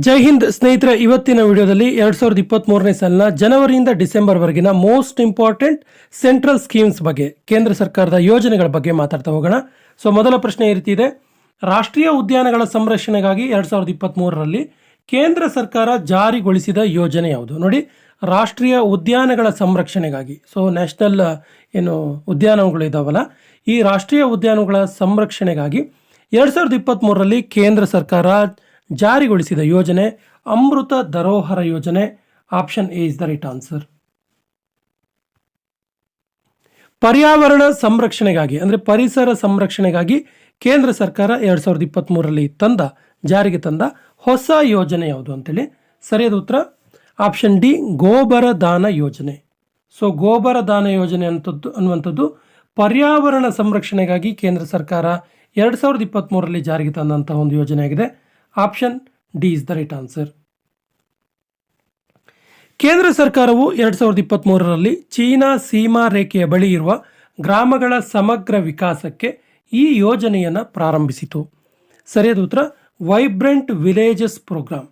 ಜೈ ಹಿಂದ್ ಸ್ನೇಹಿತರೆ, ಇವತ್ತಿನ ವಿಡಿಯೋದಲ್ಲಿ ಎರಡ್ ಸಾವಿರದ ಇಪ್ಪತ್ತ್ ಮೂರನೇ ಸಾಲಿನ ಜನವರಿಯಿಂದ ಡಿಸೆಂಬರ್ವರೆಗಿನ ಮೋಸ್ಟ್ ಇಂಪಾರ್ಟೆಂಟ್ ಸೆಂಟ್ರಲ್ ಸ್ಕೀಮ್ಸ್ ಬಗ್ಗೆ, ಕೇಂದ್ರ ಸರ್ಕಾರದ ಯೋಜನೆಗಳ ಬಗ್ಗೆ ಮಾತಾಡ್ತಾ ಹೋಗೋಣ. ಸೊ, ಮೊದಲ ಪ್ರಶ್ನೆ ಈ ರೀತಿ ಇದೆ. ರಾಷ್ಟ್ರೀಯ ಉದ್ಯಾನಗಳ ಸಂರಕ್ಷಣೆಗಾಗಿ ಎರಡ್ ಸಾವಿರದ ಇಪ್ಪತ್ತ್ ಮೂರರಲ್ಲಿ ಕೇಂದ್ರ ಸರ್ಕಾರ ಜಾರಿಗೊಳಿಸಿದ ಯೋಜನೆ ಯಾವುದು? ನೋಡಿ, ರಾಷ್ಟ್ರೀಯ ಉದ್ಯಾನಗಳ ಸಂರಕ್ಷಣೆಗಾಗಿ. ಸೊ, ನ್ಯಾಷನಲ್ ಏನು ಉದ್ಯಾನಗಳು ಇದಾವಲ್ಲ, ಈ ರಾಷ್ಟ್ರೀಯ ಉದ್ಯಾನಗಳ ಸಂರಕ್ಷಣೆಗಾಗಿ ಎರಡು ಸಾವಿರದ ಇಪ್ಪತ್ತ್ಮೂರರಲ್ಲಿ ಕೇಂದ್ರ ಸರ್ಕಾರ ಜಾರಿಗೊಳಿಸಿದ ಯೋಜನೆ ಅಮೃತ ಧರೋಹರ ಯೋಜನೆ. Option A is the right answer. ಪರ್ಯಾವರಣ ಸಂರಕ್ಷಣೆಗಾಗಿ, ಅಂದರೆ ಪರಿಸರ ಸಂರಕ್ಷಣೆಗಾಗಿ ಕೇಂದ್ರ ಸರ್ಕಾರ ಎರಡು ಸಾವಿರದ ಇಪ್ಪತ್ತ್ಮೂರರಲ್ಲಿ ತಂದ, ಜಾರಿಗೆ ತಂದ ಹೊಸ ಯೋಜನೆ ಯಾವುದು ಅಂತೇಳಿ? ಸರಿಯಾದ ಉತ್ತರ? ಆಪ್ಷನ್ ಡಿ, ಗೋಬರ ದಾನ ಯೋಜನೆ. ಸೊ ಗೋಬರ ದಾನ ಯೋಜನೆ ಅಂತದ್ದು, ಅನ್ನುವಂಥದ್ದು ಪರ್ಯಾವರಣ ಸಂರಕ್ಷಣೆಗಾಗಿ ಕೇಂದ್ರ ಸರ್ಕಾರ ಎರಡು ಸಾವಿರದ ಇಪ್ಪತ್ತ್ಮೂರರಲ್ಲಿ ಜಾರಿಗೆ ತಂದಂತಹ ಒಂದು ಯೋಜನೆ ಆಗಿದೆ. Option D is the right answer ಕೇಂದ್ರ ಸರ್ಕಾರವು ಎರಡು ಸಾವಿರದ ಇಪ್ಪತ್ತ್ಮೂರರಲ್ಲಿ ಚೀನಾ ಸೀಮಾ ರೇಖೆಯ ಬಳಿ ಇರುವ ಗ್ರಾಮಗಳ ಸಮಗ್ರ ವಿಕಾಸಕ್ಕೆ ಈ ಯೋಜನೆಯನ್ನು ಪ್ರಾರಂಭಿಸಿತು. ಸರಿಯಾದ ಉತ್ತರ vibrant villages programme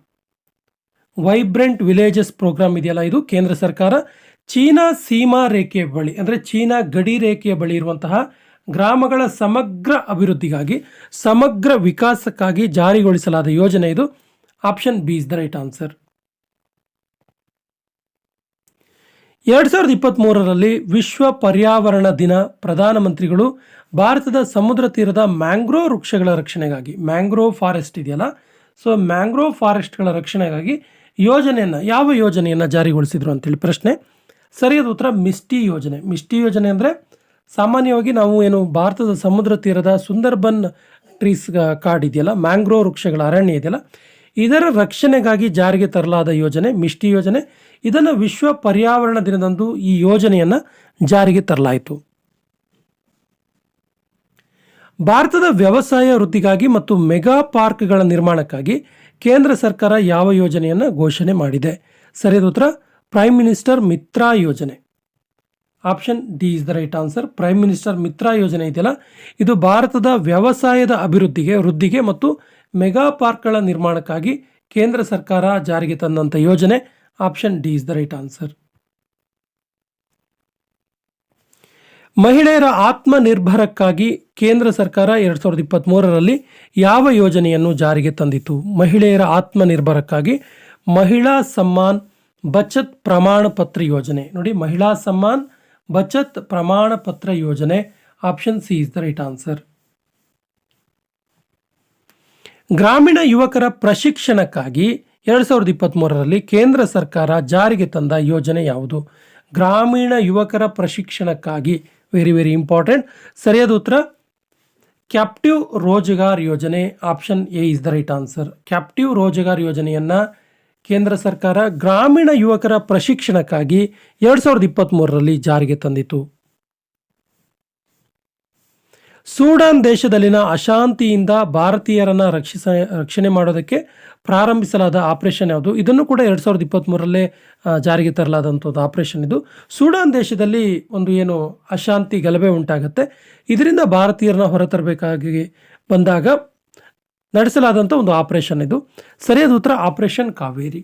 vibrant villages programme ಇದೆಯಲ್ಲ? ಇದು ಕೇಂದ್ರ ಸರ್ಕಾರ ಚೀನಾ ಸೀಮಾ ರೇಖೆಯ ಬಳಿ, ಅಂದರೆ ಚೀನಾ ಗಡಿ ರೇಖೆಯ ಬಳಿ ಇರುವಂತಹ ಗ್ರಾಮಗಳ ಸಮಗ್ರ ಅಭಿವೃದ್ಧಿಗಾಗಿ, ಸಮಗ್ರ ವಿಕಾಸಕ್ಕಾಗಿ ಜಾರಿಗೊಳಿಸಲಾದ ಯೋಜನೆ ಇದು. Option B is the right answer. ಎರಡು ಸಾವಿರದ ಇಪ್ಪತ್ತ್ಮೂರರಲ್ಲಿ ವಿಶ್ವ ಪರ್ಯಾವರಣ ದಿನ, ಪ್ರಧಾನಮಂತ್ರಿಗಳು ಭಾರತದ ಸಮುದ್ರ ತೀರದ ಮ್ಯಾಂಗ್ರೋವ್ ವೃಕ್ಷಗಳ ರಕ್ಷಣೆಗಾಗಿ, ಮ್ಯಾಂಗ್ರೋವ್ ಫಾರೆಸ್ಟ್ ಇದೆಯಲ್ಲ? ಸೊ, ಮ್ಯಾಂಗ್ರೋವ್ ಫಾರೆಸ್ಟ್ಗಳ ರಕ್ಷಣೆಗಾಗಿ ಯೋಜನೆಯನ್ನು, ಯಾವ ಯೋಜನೆಯನ್ನು ಜಾರಿಗೊಳಿಸಿದ್ರು ಅಂತೇಳಿ ಪ್ರಶ್ನೆ. ಸರಿಯಾದ ಉತ್ತರ ಮಿಸ್ಟಿ ಯೋಜನೆ. ಮಿಸ್ಟಿ ಯೋಜನೆ ಅಂದರೆ ಸಾಮಾನ್ಯವಾಗಿ ನಾವು ಏನು ಭಾರತದ ಸಮುದ್ರ ತೀರದ ಸುಂದರ್ಬನ್ ಟ್ರೀಸ್ ಕಾಡ್ ಇದೆಯಲ್ಲ ಮ್ಯಾಂಗ್ರೋ ವೃಕ್ಷಗಳ ಅರಣ್ಯ ಇದೆಯಲ್ಲ, ಇದರ ರಕ್ಷಣೆಗಾಗಿ ಜಾರಿಗೆ ತರಲಾದ ಯೋಜನೆ, ಮಿಷ್ಟಿ ಯೋಜನೆ. ಇದನ್ನು ವಿಶ್ವ ಪರ್ಯಾವರಣ ದಿನದಂದು ಈ ಯೋಜನೆಯನ್ನು ಜಾರಿಗೆ ತರಲಾಯಿತು. ಭಾರತದ ವ್ಯವಸಾಯ ವೃದ್ಧಿಗಾಗಿ ಮತ್ತು ಮೆಗಾ ಪಾರ್ಕ್ಗಳ ನಿರ್ಮಾಣಕ್ಕಾಗಿ ಕೇಂದ್ರ ಸರ್ಕಾರ ಯಾವ ಯೋಜನೆಯನ್ನು ಘೋಷಣೆ ಮಾಡಿದೆ? ಸರಿಯಾದ ಉತ್ತರ ಪ್ರೈಮ್ ಮಿನಿಸ್ಟರ್ ಮಿತ್ರಾ ಯೋಜನೆ. Option D is the right answer. Prime minister Mitra ಯೋಜನೆ ಇದೆಯಲ್ಲ? ಇದು ಭಾರತದ ವ್ಯವಸಾಯದ ಅಭಿವೃದ್ಧಿಗೆ, ವೃದ್ಧಿಗೆ ಮತ್ತು ಮೆಗಾ ಪಾರ್ಕ್ಗಳ ನಿರ್ಮಾಣಕ್ಕಾಗಿ ಕೇಂದ್ರ ಸರ್ಕಾರ ಜಾರಿಗೆ ತಂದಂಥ ಯೋಜನೆ. Option D is the right answer. ಮಹಿಳೆಯರ ಆತ್ಮನಿರ್ಭರಕ್ಕಾಗಿ ಕೇಂದ್ರ ಸರ್ಕಾರ ಎರಡು ಸಾವಿರದ ಇಪ್ಪತ್ತ್ಮೂರರಲ್ಲಿ ಯಾವ ಯೋಜನೆಯನ್ನು ಜಾರಿಗೆ ತಂದಿತು ಮಹಿಳೆಯರ ಆತ್ಮನಿರ್ಭರಕ್ಕಾಗಿ ಮಹಿಳಾ ಸಮ್ಮಾನ್ ಬಚತ್ ಪ್ರಮಾಣ ಪತ್ರ ಯೋಜನೆ. ನೋಡಿ, ಮಹಿಳಾ ಸಮ್ಮಾನ್ ಬಚತ್ ಪ್ರಮಾಣ ಪತ್ರ ಯೋಜನೆ option C is the right answer ಗ್ರಾಮೀಣ ಯುವಕರ ಪ್ರಶಿಕ್ಷಣಕ್ಕಾಗಿ ಎರಡು ಸಾವಿರದ ಇಪ್ಪತ್ತ್ಮೂರರಲ್ಲಿ ಕೇಂದ್ರ ಸರ್ಕಾರ ಜಾರಿಗೆ ತಂದ ಯೋಜನೆ ಯಾವುದು? ಗ್ರಾಮೀಣ ಯುವಕರ ಪ್ರಶಿಕ್ಷಣಕ್ಕಾಗಿ ವೆರಿ ವೆರಿ ಇಂಪಾರ್ಟೆಂಟ್ ಸರಿಯಾದ ಉತ್ತರ? ಕ್ಯಾಪ್ಟಿವ್ ರೋಜಗಾರ್ ಯೋಜನೆ option A is the right answer captive ರೋಜಗಾರ್ ಯೋಜನೆಯನ್ನು ಕೇಂದ್ರ ಸರ್ಕಾರ ಗ್ರಾಮೀಣ ಯುವಕರ ಪ್ರಶಿಕ್ಷಣಕ್ಕಾಗಿ ಎರಡು ಸಾವಿರದ ಇಪ್ಪತ್ತ್ಮೂರರಲ್ಲಿ ಜಾರಿಗೆ ತಂದಿತು. ಸೂಡಾನ್ ದೇಶದಲ್ಲಿನ ಅಶಾಂತಿಯಿಂದ ಭಾರತೀಯರನ್ನು ರಕ್ಷಿಸ, ರಕ್ಷಣೆ ಮಾಡೋದಕ್ಕೆ ಪ್ರಾರಂಭಿಸಲಾದ ಆಪರೇಷನ್ ಯಾವುದು? ಇದನ್ನು ಕೂಡ ಎರಡು ಸಾವಿರದ ಇಪ್ಪತ್ತ್ಮೂರಲ್ಲೇ ಜಾರಿಗೆ ತರಲಾದಂಥದ್ದು ಆಪರೇಷನ್ ಇದು. ಸೂಡಾನ್ ದೇಶದಲ್ಲಿ ಒಂದು ಏನು ಅಶಾಂತಿ ಗಲಭೆ ಉಂಟಾಗುತ್ತೆ. ಇದರಿಂದ ಭಾರತೀಯರನ್ನ ಹೊರತರಬೇಕಾಗಿ ಬಂದಾಗ ನಡೆಸಲಾದಂಥ ಒಂದು ಆಪರೇಷನ್ ಇದು. ಸರಿಯಾದ ಉತ್ತರ operation Kaveri.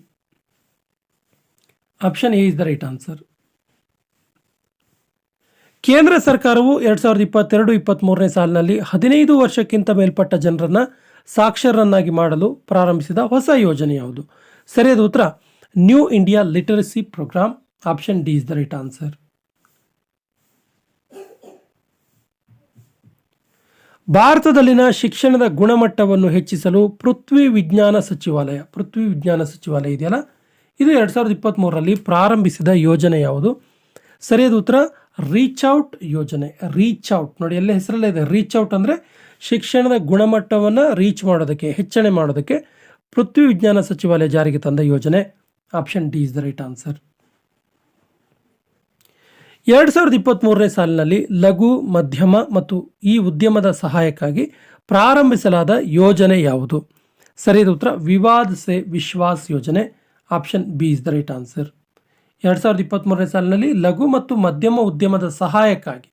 Option A is the right answer ಕೇಂದ್ರ ಸರ್ಕಾರವು ಎರಡು ಸಾವಿರದ ಇಪ್ಪತ್ತೆರಡು ಇಪ್ಪತ್ತ್ಮೂರನೇ ಸಾಲಿನಲ್ಲಿ ಹದಿನೈದು ವರ್ಷಕ್ಕಿಂತ ಮೇಲ್ಪಟ್ಟ ಜನರನ್ನು ಸಾಕ್ಷರರನ್ನಾಗಿ ಮಾಡಲು ಪ್ರಾರಂಭಿಸಿದ ಹೊಸ ಯೋಜನೆ ಯಾವುದು? ಸರಿಯಾದ ಉತ್ತರ new India literacy programme option D is the right answer ಭಾರತದಲ್ಲಿನ ಶಿಕ್ಷಣದ ಗುಣಮಟ್ಟವನ್ನು ಹೆಚ್ಚಿಸಲು ಪೃಥ್ವಿ ವಿಜ್ಞಾನ ಸಚಿವಾಲಯ, ಪೃಥ್ವಿ ವಿಜ್ಞಾನ ಸಚಿವಾಲಯ ಇದೆಯಲ್ಲ? ಇದು ಎರಡು ಸಾವಿರದ ಇಪ್ಪತ್ತ್ಮೂರರಲ್ಲಿ ಪ್ರಾರಂಭಿಸಿದ ಯೋಜನೆ ಯಾವುದು? ಸರಿಯಾದ ಉತ್ತರ. ರೀಚ್ ಔಟ್ ಯೋಜನೆ. Reach out. ನೋಡಿ, ಎಲ್ಲ ಹೆಸರಲ್ಲೇ ಇದೆ. ರೀಚ್ ಔಟ್ ಅಂದರೆ ಶಿಕ್ಷಣದ ಗುಣಮಟ್ಟವನ್ನು ರೀಚ್ ಮಾಡೋದಕ್ಕೆ, ಹೆಚ್ಚಣೆ ಮಾಡೋದಕ್ಕೆ ಪೃಥ್ವಿ ವಿಜ್ಞಾನ ಸಚಿವಾಲಯ ಜಾರಿಗೆ ತಂದ ಯೋಜನೆ. Option D is the right answer. ಎರಡು ಸಾವಿರದ ಇಪ್ಪತ್ತ್ಮೂರನೇ ಸಾಲಿನಲ್ಲಿ ಲಘು, ಮಧ್ಯಮ ಮತ್ತು ಈ ಉದ್ಯಮದ ಸಹಾಯಕ್ಕಾಗಿ ಪ್ರಾರಂಭಿಸಲಾದ ಯೋಜನೆ ಯಾವುದು? ಸರಿಯಾದ ಉತ್ತರ. ವಿವಾದ್ ಸೆ ವಿಶ್ವಾಸ್ ಯೋಜನೆ. Option B is the right answer. ಎರಡು ಸಾವಿರದ ಇಪ್ಪತ್ತ್ಮೂರನೇ ಸಾಲಿನಲ್ಲಿ ಲಘು ಮತ್ತು ಮಧ್ಯಮ ಉದ್ಯಮದ ಸಹಾಯಕ್ಕಾಗಿ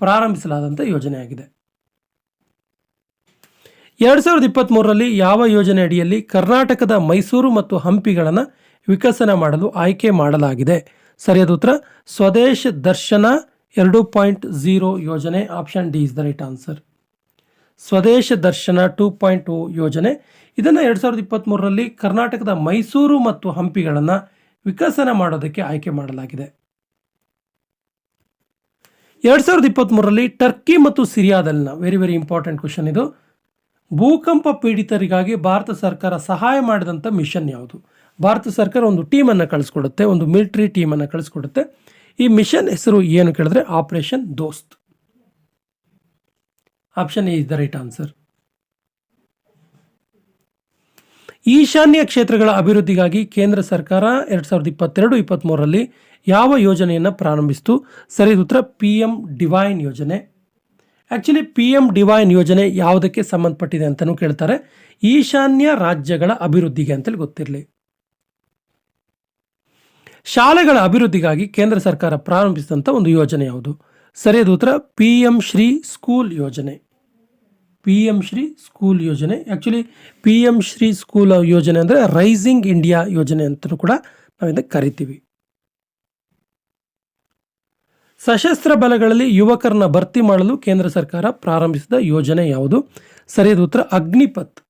ಪ್ರಾರಂಭಿಸಲಾದಂಥ ಯೋಜನೆಯಾಗಿದೆ ಎರಡು ಸಾವಿರದ ಇಪ್ಪತ್ತ್ಮೂರರಲ್ಲಿ ಯಾವ ಯೋಜನೆ ಅಡಿಯಲ್ಲಿ ಕರ್ನಾಟಕದ ಮೈಸೂರು ಮತ್ತು ಹಂಪಿಗಳನ್ನು ವಿಕಸನ ಮಾಡಲು ಆಯ್ಕೆ ಮಾಡಲಾಗಿದೆ? ಸರಿಯಾದ ಉತ್ತರ, ಸ್ವದೇಶ್ ದರ್ಶನ ಎರಡು ಪಾಯಿಂಟ್ ಝೀರೋ ಯೋಜನೆ, option D is the right answer. Swadesh Darshan two point ಓ ಯೋಜನೆ, ಇದನ್ನು ಎರಡು ಸಾವಿರದ ಇಪ್ಪತ್ತ್ಮೂರರಲ್ಲಿ ಕರ್ನಾಟಕದ ಮೈಸೂರು ಮತ್ತು ಹಂಪಿಗಳನ್ನು ವಿಕಸನ ಮಾಡೋದಕ್ಕೆ ಆಯ್ಕೆ ಮಾಡಲಾಗಿದೆ. ಎರಡು ಸಾವಿರದ ಇಪ್ಪತ್ತ್ಮೂರರಲ್ಲಿ ಟರ್ಕಿ ಮತ್ತು ಸಿರಿಯಾದಲ್ಲಿನ ವೆರಿ ವೆರಿ ಇಂಪಾರ್ಟೆಂಟ್ ಕ್ವಶನ್ ಇದು. ಭೂಕಂಪ ಪೀಡಿತರಿಗಾಗಿ ಭಾರತ ಸರ್ಕಾರ ಸಹಾಯ ಮಾಡಿದಂಥ ಮಿಷನ್ ಯಾವುದು? ಭಾರತ ಸರ್ಕಾರ ಒಂದು ಟೀಮನ್ನು ಕಳಿಸ್ಕೊಡುತ್ತೆ, ಒಂದು ಮಿಲಿಟರಿ ಟೀಮನ್ನು ಕಳಿಸ್ಕೊಡುತ್ತೆ. ಈ ಮಿಷನ್ ಹೆಸರು ಏನು ಕೇಳಿದ್ರೆ Operation Dost. Option is the right answer. ಈಶಾನ್ಯ ಕ್ಷೇತ್ರಗಳ ಅಭಿವೃದ್ಧಿಗಾಗಿ ಕೇಂದ್ರ ಸರ್ಕಾರ ಎರಡು ಸಾವಿರದ ಇಪ್ಪತ್ತೆರಡು ಇಪ್ಪತ್ತ್ಮೂರರಲ್ಲಿ ಯಾವ ಯೋಜನೆಯನ್ನು ಪ್ರಾರಂಭಿಸಿತು? ಸರಿ ಉತ್ತರ ಪಿ ಎಂ ಡಿವೈನ್ ಯೋಜನೆ. ಆ್ಯಕ್ಚುಲಿ ಪಿ ಎಂ ಡಿವೈನ್ ಯೋಜನೆ ಯಾವುದಕ್ಕೆ ಸಂಬಂಧಪಟ್ಟಿದೆ ಅಂತಲೂ ಕೇಳ್ತಾರೆ. ಈಶಾನ್ಯ ರಾಜ್ಯಗಳ ಅಭಿವೃದ್ಧಿಗೆ ಅಂತೇಳಿ ಗೊತ್ತಿರಲಿ. ಶಾಲೆಗಳ ಅಭಿವೃದ್ಧಿಗಾಗಿ ಕೇಂದ್ರ ಸರ್ಕಾರ ಪ್ರಾರಂಭಿಸಿದಂಥ ಒಂದು ಯೋಜನೆ ಯಾವುದು? ಸರಿಯಾದ ಉತ್ತರ ಪಿ ಎಂ ಶ್ರೀ ಸ್ಕೂಲ್ ಯೋಜನೆ. ಪಿ ಎಂ ಶ್ರೀ ಸ್ಕೂಲ್ ಯೋಜನೆ. Actually P M Shri school ಯೋಜನೆ ಅಂದರೆ ರೈಸಿಂಗ್ ಇಂಡಿಯಾ ಯೋಜನೆ ಅಂತಲೂ ಕೂಡ ನಾವು ಇದಕ್ಕೆ ಕರಿತೀವಿ. ಸಶಸ್ತ್ರ ಬಲಗಳಲ್ಲಿ ಯುವಕರನ್ನ ಭರ್ತಿ ಮಾಡಲು ಕೇಂದ್ರ ಸರ್ಕಾರ ಪ್ರಾರಂಭಿಸಿದ ಯೋಜನೆ ಯಾವುದು? ಸರಿಯಾದ ಉತ್ತರ, ಅಗ್ನಿಪಥ್.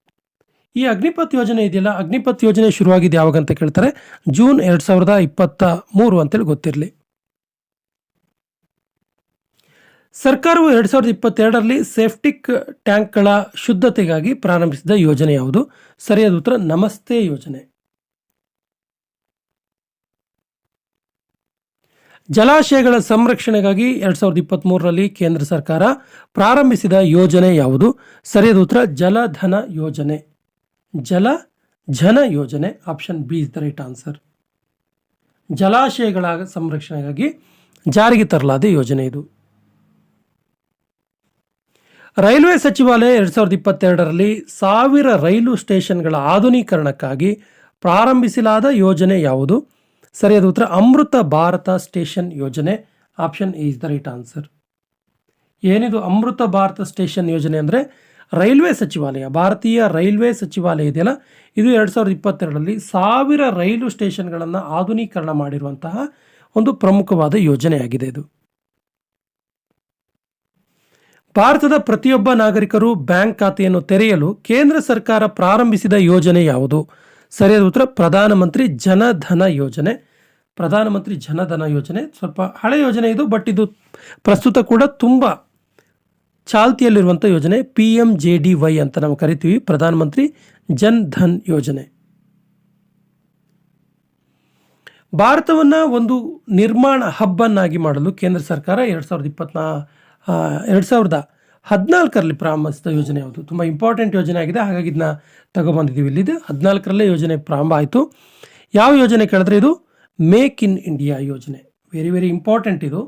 ಈ ಅಗ್ನಿಪಥ್ ಯೋಜನೆ ಇದೆಯಲ್ಲ? ಅಗ್ನಿಪಥ್ ಯೋಜನೆ ಶುರುವಾಗಿದೆ ಯಾವಾಗ ಅಂತ ಕೇಳ್ತಾರೆ? ಜೂನ್ ಎರಡು ಸಾವಿರದ ಇಪ್ಪತ್ತ ಮೂರು ಅಂತೇಳಿ ಗೊತ್ತಿರಲಿ. ಸರ್ಕಾರವು ಎರಡು ಸಾವಿರದ ಇಪ್ಪತ್ತೆರಡರಲ್ಲಿ ಸೇಫ್ಟಿಕ್ ಟ್ಯಾಂಕ್ಗಳ ಶುದ್ಧತೆಗಾಗಿ ಪ್ರಾರಂಭಿಸಿದ ಯೋಜನೆ ಯಾವುದು? ಸರಿಯಾದ ಉತ್ತರ, ನಮಸ್ತೆ ಯೋಜನೆ. ಜಲಾಶಯಗಳ ಸಂರಕ್ಷಣೆಗಾಗಿ ಎರಡು ಸಾವಿರದ ಇಪ್ಪತ್ತ್ಮೂರರಲ್ಲಿ ಕೇಂದ್ರ ಸರ್ಕಾರ ಪ್ರಾರಂಭಿಸಿದ ಯೋಜನೆ ಯಾವುದು? ಸರಿಯಾದ ಉತ್ತರ ಜಲಧನ ಯೋಜನೆ. ಜಲ ಜನ ಯೋಜನೆ option B is the right answer ಜಲಾಶಯಗಳ ಸಂರಕ್ಷಣೆಗಾಗಿ ಜಾರಿಗೆ ತರಲಾದ ಯೋಜನೆ ಇದು. ರೈಲ್ವೆ ಸಚಿವಾಲಯ ಎರಡ್ ಸಾವಿರದ ಇಪ್ಪತ್ತೆರಡರಲ್ಲಿ ಸಾವಿರ ರೈಲು ಸ್ಟೇಷನ್ಗಳ ಆಧುನೀಕರಣಕ್ಕಾಗಿ ಪ್ರಾರಂಭಿಸಲಾದ ಯೋಜನೆ ಯಾವುದು? ಸರಿಯಾದ ಉತ್ತರ ಅಮೃತ ಭಾರತ ಸ್ಟೇಷನ್ ಯೋಜನೆ option is the right answer ಏನಿದು ಅಮೃತ ಭಾರತ ಸ್ಟೇಷನ್ ಯೋಜನೆ ಅಂದರೆ ರೈಲ್ವೆ ಸಚಿವಾಲಯ, ಭಾರತೀಯ ರೈಲ್ವೆ ಸಚಿವಾಲಯ ಇದೆಯಲ್ಲ? ಇದು ಎರಡು ಸಾವಿರದ ಇಪ್ಪತ್ತೆರಡರಲ್ಲಿ ಸಾವಿರ ರೈಲು ಸ್ಟೇಷನ್ಗಳನ್ನು ಆಧುನೀಕರಣ ಮಾಡಿರುವಂತಹ ಒಂದು ಪ್ರಮುಖವಾದ ಯೋಜನೆಯಾಗಿದೆ ಇದು. ಭಾರತದ ಪ್ರತಿಯೊಬ್ಬ ನಾಗರಿಕರು ಬ್ಯಾಂಕ್ ಖಾತೆಯನ್ನು ತೆರೆಯಲು ಕೇಂದ್ರ ಸರ್ಕಾರ ಪ್ರಾರಂಭಿಸಿದ ಯೋಜನೆ ಯಾವುದು? ಸರಿಯಾದ ಉತ್ತರ, ಪ್ರಧಾನಮಂತ್ರಿ ಜನಧನ ಯೋಜನೆ. ಪ್ರಧಾನಮಂತ್ರಿ ಜನಧನ ಯೋಜನೆ, ಸ್ವಲ್ಪ ಹಳೆ ಯೋಜನೆ ಇದು, ಬಟ್ ಇದು ಪ್ರಸ್ತುತ ಕೂಡ ತುಂಬ ಚಾಲ್ತಿಯಲ್ಲಿರುವಂಥ ಯೋಜನೆ P M J D Y ಅಂತ ನಾವು ಕರಿತೀವಿ, ಪ್ರಧಾನಮಂತ್ರಿ ಜನ್ ಧನ್ ಯೋಜನೆ. ಭಾರತವನ್ನು ಒಂದು ನಿರ್ಮಾಣ ಹಬ್ಬನ್ನಾಗಿ ಮಾಡಲು ಕೇಂದ್ರ ಸರ್ಕಾರ ಎರಡು ಸಾವಿರದ ಇಪ್ಪತ್ನಾ ಎರಡು ಸಾವಿರದ ಹದಿನಾಲ್ಕರಲ್ಲಿ ಪ್ರಾರಂಭಿಸಿದ ಯೋಜನೆ ಯಾವುದು? ತುಂಬ ಇಂಪಾರ್ಟೆಂಟ್ ಯೋಜನೆ ಆಗಿದೆ, ಹಾಗಾಗಿ ಇದನ್ನ ತಗೊಬಂದಿದ್ದೀವಿ ಇಲ್ಲಿದೆ ಹದಿನಾಲ್ಕರಲ್ಲೇ ಯೋಜನೆ ಪ್ರಾರಂಭ ಆಯಿತು. ಯಾವ ಯೋಜನೆ ಕೇಳಿದ್ರೆ ಇದು ಮೇಕ್ ಇನ್ ಇಂಡಿಯಾ ಯೋಜನೆ. ವೆರಿ ವೆರಿ ಇಂಪಾರ್ಟೆಂಟ್ ಇದು.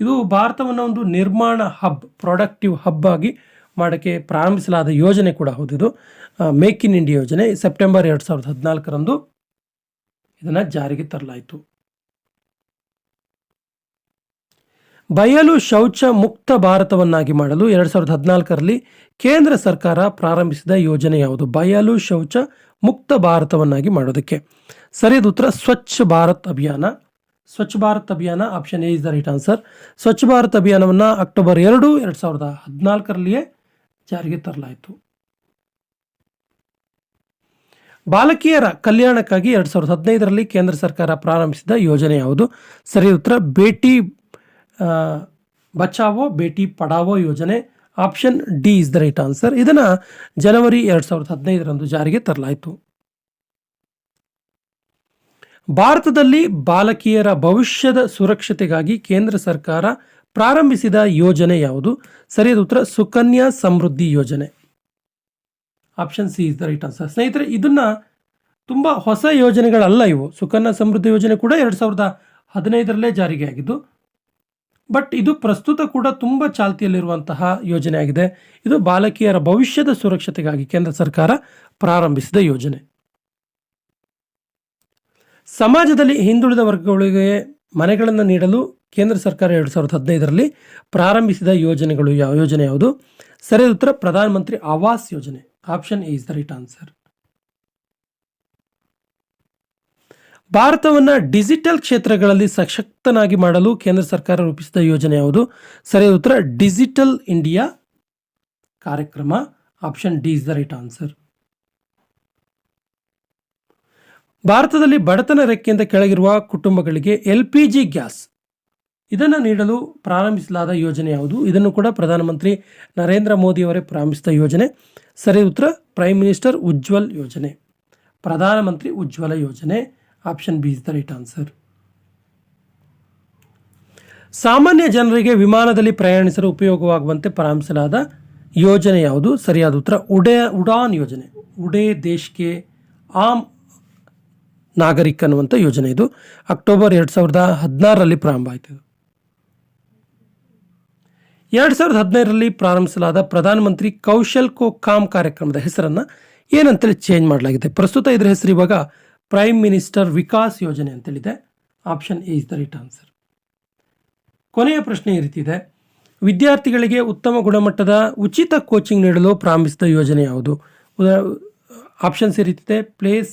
ಇದು ಭಾರತವನ್ನು ಒಂದು ನಿರ್ಮಾಣ ಹಬ್ ಪ್ರೊಡಕ್ಟಿವ್ ಹಬ್ ಆಗಿ ಮಾಡೋಕ್ಕೆ ಪ್ರಾರಂಭಿಸಲಾದ ಯೋಜನೆ ಕೂಡ ಹೌದು ಮೇಕ್ ಇನ್ ಇಂಡಿಯಾ ಯೋಜನೆ ಸೆಪ್ಟೆಂಬರ್ ಎರಡು ಸಾವಿರದ ಹದಿನಾಲ್ಕರಂದು ಇದನ್ನು ಜಾರಿಗೆ ತರಲಾಯಿತು. ಬಯಲು ಶೌಚ ಮುಕ್ತ ಭಾರತವನ್ನಾಗಿ ಮಾಡಲು ಎರಡು ಸಾವಿರದ ಹದಿನಾಲ್ಕರಲ್ಲಿ ಕೇಂದ್ರ ಸರ್ಕಾರ ಪ್ರಾರಂಭಿಸಿದ ಯೋಜನೆ ಯಾವುದು? ಬಯಲು ಶೌಚ ಮುಕ್ತ ಭಾರತವನ್ನಾಗಿ ಮಾಡೋದಕ್ಕೆ. ಸರಿಯಾದ ಉತ್ತರ, ಸ್ವಚ್ಛ ಭಾರತ್ ಅಭಿಯಾನ. ಸ್ವಚ್ಛ ಭಾರತ್ ಅಭಿಯಾನ option A is the right answer. Swachh Bharat ಅಭಿಯಾನವನ್ನು ಅಕ್ಟೋಬರ್ ಎರಡು ಎರಡು ಸಾವಿರದ ಹದಿನಾಲ್ಕರಲ್ಲಿಯೇ ಜಾರಿಗೆ ತರಲಾಯಿತು. ಬಾಲಕಿಯರ ಕಲ್ಯಾಣಕ್ಕಾಗಿ ಎರಡು ಸಾವಿರದ ಹದಿನೈದರಲ್ಲಿ ಕೇಂದ್ರ ಸರ್ಕಾರ ಪ್ರಾರಂಭಿಸಿದ ಯೋಜನೆ ಯಾವುದು? ಸರಿ ಉತ್ತರ ಆ, ಬಚಾವೋ ಬೇಟಿ ಪಡಾವೋ ಯೋಜನೆ option D is the right answer. ಇದನ್ನು ಜನವರಿ ಎರಡು ಸಾವಿರದ ಹದಿನೈದರಂದು ಜಾರಿಗೆ ತರಲಾಯಿತು. ಭಾರತದಲ್ಲಿ ಬಾಲಕಿಯರ ಭವಿಷ್ಯದ ಸುರಕ್ಷತೆಗಾಗಿ ಕೇಂದ್ರ ಸರ್ಕಾರ ಪ್ರಾರಂಭಿಸಿದ ಯೋಜನೆ ಯಾವುದು? ಸರಿಯಾದ ಉತ್ತರ, ಸುಕನ್ಯಾ ಸಮೃದ್ಧಿ ಯೋಜನೆ. Option C is the right answer ಸ್ನೇಹಿತರೆ, ಇದನ್ನ ತುಂಬ ಹೊಸ ಯೋಜನೆಗಳಲ್ಲ ಇವು. ಸುಕನ್ಯಾ ಸಮೃದ್ಧಿ ಯೋಜನೆ ಕೂಡ ಎರಡು ಸಾವಿರದ ಹದಿನೈದರಲ್ಲೇ ಜಾರಿಗೆ ಆಗಿದ್ದು, ಬಟ್ ಇದು ಪ್ರಸ್ತುತ ಕೂಡ ತುಂಬ ಚಾಲ್ತಿಯಲ್ಲಿರುವಂತಹ ಯೋಜನೆ ಆಗಿದೆ. ಇದು ಬಾಲಕಿಯರ ಭವಿಷ್ಯದ ಸುರಕ್ಷತೆಗಾಗಿ ಕೇಂದ್ರ ಸರ್ಕಾರ ಪ್ರಾರಂಭಿಸಿದ ಯೋಜನೆ. ಸಮಾಜದಲ್ಲಿ ಹಿಂದುಳಿದ ವರ್ಗಗಳಿಗೆ ಮನೆಗಳನ್ನು ನೀಡಲು ಕೇಂದ್ರ ಸರ್ಕಾರ ಎರಡು ಸಾವಿರದ ಹದಿನೈದರಲ್ಲಿ ಪ್ರಾರಂಭಿಸಿದ ಯೋಜನೆಗಳು ಯಾವ, ಯೋಜನೆ ಯಾವುದು? ಸರಿಯಾದ ಉತ್ತರ ಪ್ರಧಾನಮಂತ್ರಿ ಆವಾಸ್ ಯೋಜನೆ. Option is the right answer. ಭಾರತವನ್ನು ಡಿಜಿಟಲ್ ಕ್ಷೇತ್ರಗಳಲ್ಲಿ ಸಶಕ್ತನಾಗಿ ಮಾಡಲು ಕೇಂದ್ರ ಸರ್ಕಾರ ರೂಪಿಸಿದ ಯೋಜನೆ ಯಾವುದು? ಸರಿಯಾದ ಉತ್ತರ ಡಿಜಿಟಲ್ ಇಂಡಿಯಾ ಕಾರ್ಯಕ್ರಮ. Option D is the right answer. ಭಾರತದಲ್ಲಿ ಬಡತನ ರೆಕ್ಕೆಯಿಂದ ಕೆಳಗಿರುವ ಕುಟುಂಬಗಳಿಗೆ ಎಲ್ ಪಿ ಜಿ ಗ್ಯಾಸ್. ಇದನ್ನು ನೀಡಲು ಪ್ರಾರಂಭಿಸಲಾದ ಯೋಜನೆ ಯಾವುದು? ಇದನ್ನು ಕೂಡ ಪ್ರಧಾನಮಂತ್ರಿ ನರೇಂದ್ರ ಮೋದಿ ಅವರೇ ಪ್ರಾರಂಭಿಸಿದ ಯೋಜನೆ. ಸರಿ, ಉತ್ತರ ಪ್ರೈಮ್ ಮಿನಿಸ್ಟರ್ ಉಜ್ವಲ್ ಯೋಜನೆ. ಪ್ರಧಾನಮಂತ್ರಿ ಉಜ್ವಲ ಯೋಜನೆ. Option B is the right answer ಸಾಮಾನ್ಯ ಜನರಿಗೆ ವಿಮಾನದಲ್ಲಿ ಪ್ರಯಾಣಿಸಲು ಉಪಯೋಗವಾಗುವಂತೆ ಪ್ರಾರಂಭಿಸಲಾದ ಯೋಜನೆ ಯಾವುದು? ಸರಿಯಾದ ಉತ್ತರ, ಉಡೇ, ಉಡಾನ್ ಯೋಜನೆ. ಉಡೇ ದೇಶ್ಗೆ ಆಮ್ ನಾಗರಿಕ್ ಅನ್ನುವಂಥ ಯೋಜನೆ ಇದು. ಅಕ್ಟೋಬರ್ ಎರಡು ಸಾವಿರದ ಹದಿನಾರರಲ್ಲಿ ಪ್ರಾರಂಭ ಆಯಿತು. ಎರಡು ಸಾವಿರದ ಹದಿನೈದರಲ್ಲಿ ಪ್ರಾರಂಭಿಸಲಾದ ಪ್ರಧಾನಮಂತ್ರಿ ಕೌಶಲ್ ಕೋ ಕಾಮ್ ಕಾರ್ಯಕ್ರಮದ ಹೆಸರನ್ನು ಏನಂತೇಳಿ ಚೇಂಜ್ ಮಾಡಲಾಗಿದೆ. ಪ್ರಸ್ತುತ ಇದರ ಹೆಸರು ಇವಾಗ ಪ್ರೈಮ್ ಮಿನಿಸ್ಟರ್ ವಿಕಾಸ್ ಯೋಜನೆ ಅಂತೇಳಿದೆ. Option A is the right answer ಕೊನೆಯ ಪ್ರಶ್ನೆ ಈ ರೀತಿ ಇದೆ. ವಿದ್ಯಾರ್ಥಿಗಳಿಗೆ ಉತ್ತಮ ಗುಣಮಟ್ಟದ ಉಚಿತ ಕೋಚಿಂಗ್ ನೀಡಲು ಪ್ರಾರಂಭಿಸಿದ ಯೋಜನೆ ಯಾವುದು? ಆಪ್ಷನ್ಸ್ ಈ ರೀತಿ ಇದೆ. Place